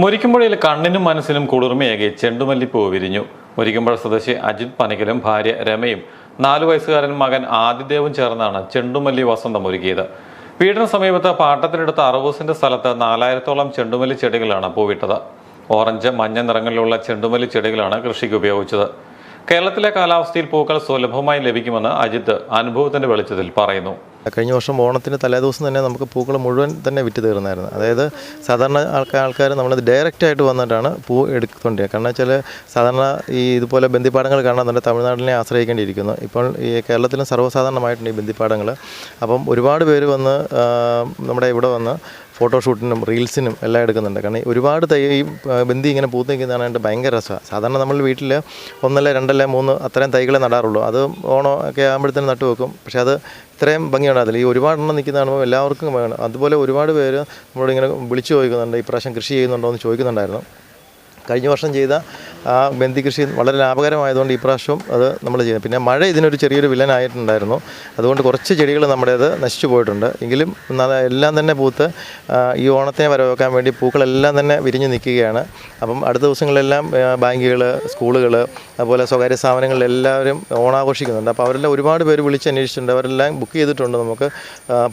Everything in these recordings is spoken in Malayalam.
മുരിക്കുമ്പുഴയിൽ കണ്ണിനും മനസ്സിനും കുളിർമയേകി ചെണ്ടുമല്ലിപ്പൂ വിരിഞ്ഞു. മുരിക്കുമ്പുഴ സ്വദേശി അജിത് പനിക്കലും ഭാര്യ രമയും നാലു വയസ്സുകാരൻ മകൻ ആദിദേവും ചേർന്നാണ് ചെണ്ടുമല്ലി വസന്തം ഒരുക്കിയത്. വീടിന് സമീപത്ത് പാട്ടത്തിനെടുത്ത അറുപൂസിന്റെ സ്ഥലത്ത് നാലായിരത്തോളം ചെണ്ടുമല്ലി ചെടികളാണ് പൂവിട്ടത്. ഓറഞ്ച് മഞ്ഞ നിറങ്ങളിലുള്ള ചെണ്ടുമല്ലി ചെടികളാണ് കൃഷിക്ക് ഉപയോഗിച്ചത്. കേരളത്തിലെ കാലാവസ്ഥയിൽ പൂക്കൾ സുലഭമായി ലഭിക്കുമെന്ന് അജിത് അനുഭവത്തിന്റെ വെളിച്ചത്തിൽ പറയുന്നു. കഴിഞ്ഞ വർഷം ഓണത്തിന് തലേദിവസം തന്നെ നമുക്ക് പൂക്കൾ മുഴുവൻ തന്നെ വിറ്റ് തീർന്നായിരുന്നു. അതായത് സാധാരണ ആൾക്കാർ ആൾക്കാർ നമ്മൾ ഡയറക്റ്റായിട്ട് വന്നിട്ടാണ് പൂ എടുത്തുകൊണ്ടിരിക്കുക കാരണം വെച്ചാൽ സാധാരണ ഈ ഇതുപോലെ ബന്ദിപ്പാടങ്ങൾ കാണാൻ തന്നെ തമിഴ്നാടിനെ ആശ്രയിക്കേണ്ടിയിരിക്കുന്നു. ഇപ്പോൾ ഈ കേരളത്തിലും സർവസാധാരണമായിട്ടുണ്ട് ഈ ബന്ദിപ്പാടങ്ങൾ. അപ്പം ഒരുപാട് പേര് വന്ന് നമ്മുടെ ഇവിടെ വന്ന് ഫോട്ടോഷൂട്ടിനും റീൽസിനും എല്ലാം എടുക്കുന്നുണ്ട്. കാരണം ഒരുപാട് തൈ ഈ ബന്ദി ഇങ്ങനെ പൂത്ത് നിൽക്കുന്നതാണ് ഭയങ്കര രസമാണ് സാധാരണ നമ്മൾ വീട്ടിൽ ഒന്നല്ല രണ്ടല്ല മൂന്ന് അത്രയും തൈകളെ നടാറുള്ളൂ. അത് ഓണോ ഒക്കെ ആകുമ്പോഴത്തേനും നട്ടു വെക്കും. പക്ഷേ അത് ഇത്രയും ഭംഗിയുണ്ടാകത്തില്ല ഈ ഒരുപാട് എണ്ണം കാണുമ്പോൾ എല്ലാവർക്കും വേണം. അതുപോലെ ഒരുപാട് പേര് നമ്മളോട് ഇങ്ങനെ വിളിച്ചു ചോദിക്കുന്നുണ്ട്. ഇപ്രാവശ്യം കൃഷി ചെയ്യുന്നുണ്ടോ എന്ന് ചോദിക്കുന്നുണ്ടായിരുന്നു. കഴിഞ്ഞ വർഷം ചെയ്ത ആ ബന്ദി കൃഷി വളരെ ലാഭകരമായതുകൊണ്ട് ഈ പ്രാവശ്യം അത് നമ്മൾ ചെയ്തു. പിന്നെ മഴ ഇതിനൊരു ചെറിയൊരു വില്ലനായിട്ടുണ്ടായിരുന്നു. അതുകൊണ്ട് കുറച്ച് ചെടികൾ നമ്മുടേത് നശിച്ചു പോയിട്ടുണ്ട്. എങ്കിലും എല്ലാം തന്നെ പൂത്ത് ഈ ഓണത്തിനെ വരവേക്കാൻ വേണ്ടി പൂക്കളെല്ലാം തന്നെ വിരിഞ്ഞു നിൽക്കുകയാണ്. അപ്പം അടുത്ത ദിവസങ്ങളിലെല്ലാം ബാങ്കുകൾ സ്കൂളുകൾ അതുപോലെ സ്വകാര്യ സ്ഥാപനങ്ങളിലെല്ലാവരും ഓണാഘോഷിക്കുന്നുണ്ട്. അപ്പോൾ അവരെല്ലാം ഒരുപാട് പേര് വിളിച്ച് അന്വേഷിച്ചിട്ടുണ്ട്. അവരെല്ലാം ബുക്ക് ചെയ്തിട്ടുണ്ട് നമുക്ക്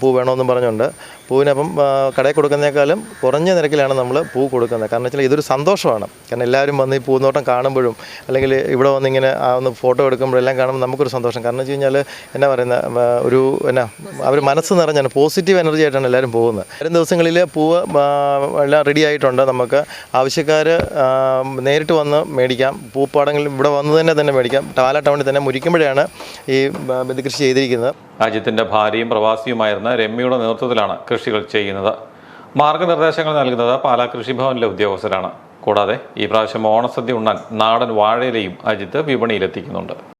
പൂ വേണമെന്നും പറഞ്ഞുകൊണ്ട്. പൂവിനപ്പം കടയിൽ കൊടുക്കുന്നതിനേക്കാളും കുറഞ്ഞ നിരക്കിലാണ് നമ്മൾ പൂ കൊടുക്കുന്നത്. കാരണം വെച്ചാൽ ഇതൊരു സന്തോഷമാണ്. കാരണം എല്ലാവരും വന്ന് ഈ പൂന്തോട്ടം കാണുമ്പോഴും അല്ലെങ്കിൽ ഇവിടെ വന്ന് ഇങ്ങനെ ആ ഒന്ന് ഫോട്ടോ എടുക്കുമ്പോഴെല്ലാം കാണുമ്പോൾ നമുക്കൊരു സന്തോഷം. കാരണം വെച്ച് കഴിഞ്ഞാൽ എന്നാ പറയുന്ന ഒരു എന്നാ അവർ മനസ്സ് നിറഞ്ഞാണ് പോസിറ്റീവ് എനർജി ആയിട്ടാണ് എല്ലാവരും പോകുന്നത്. വരും ദിവസങ്ങളിൽ പൂവ് എല്ലാം റെഡി ആയിട്ടുണ്ട് നമുക്ക്. ആവശ്യക്കാർ നേരിട്ട് വന്ന് മേടിക്കാം. പൂപ്പാടങ്ങളിൽ ഇവിടെ വന്ന് തന്നെ തന്നെ മേടിക്കാം. ടാല ടൗണിൽ തന്നെ മുരിക്കുമ്പോഴാണ് ഈ ബന്ധുകൃഷി ചെയ്തിരിക്കുന്നത്. രാജ്യത്തിന്റെ ഭാര്യയും പ്രവാസിയുമായിരുന്ന രമ്യയുടെ നേതൃത്വത്തിലാണ് കൃഷികൾ ചെയ്യുന്നത്. മാർഗനിർദ്ദേശങ്ങൾ നൽകുന്നത് പാലാ കൃഷിഭവനിലെ ഉദ്യോഗസ്ഥരാണ്. കൂടാതെ ഈ പ്രാവശ്യം ഓണസദ്യ ഉണ്ണാൻ നാടൻ വാഴയിലയും അജിത്ത് വിപണിയിലെത്തിക്കുന്നുണ്ട്.